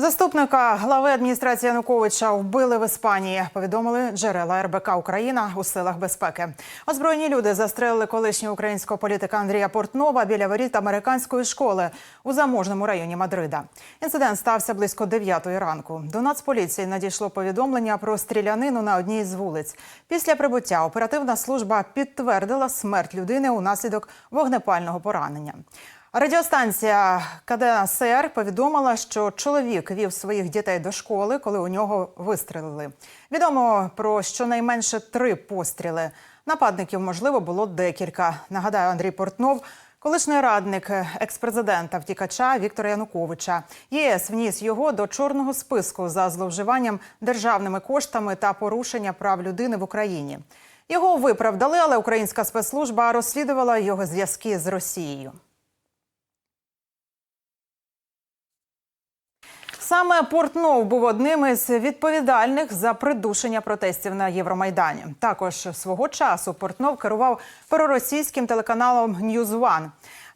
Заступника глави адміністрації Януковича вбили в Іспанії. Повідомили джерела РБК Україна у силах безпеки. Озброєні люди застрелили колишнього українського політика Андрія Портнова біля воріт американської школи у заможному районі Мадрида. Інцидент стався близько 9 ранку. До Нацполіції надійшло повідомлення про стрілянину на одній з вулиць. Після прибуття оперативна служба підтвердила смерть людини унаслідок вогнепального поранення. Радіостанція КДСР повідомила, що чоловік вів своїх дітей до школи, коли у нього вистрелили. Відомо про щонайменше три постріли. Нападників, можливо, було декілька. Нагадаю, Андрій Портнов, колишній радник експрезидента втікача Віктора Януковича. ЄС вніс його до чорного списку за зловживанням державними коштами та порушення прав людини в Україні. Його виправдали, але українська спецслужба розслідувала його зв'язки з Росією. Саме Портнов був одним із відповідальних за придушення протестів на Євромайдані. Також свого часу Портнов керував проросійським телеканалом News One.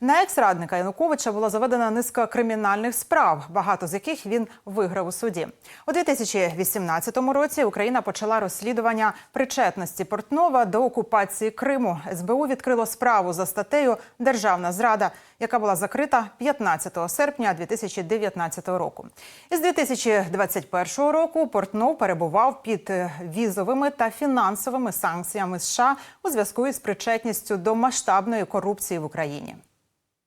На екс-радника Януковича була заведена низка кримінальних справ, багато з яких він виграв у суді. У 2018 році Україна почала розслідування причетності Портнова до окупації Криму. СБУ відкрило справу за статтею Державна зрада, яка була закрита 15 серпня 2019 року. Із 2021 року Портнов перебував під візовими та фінансовими санкціями США у зв'язку із причетністю до масштабної корупції в Україні.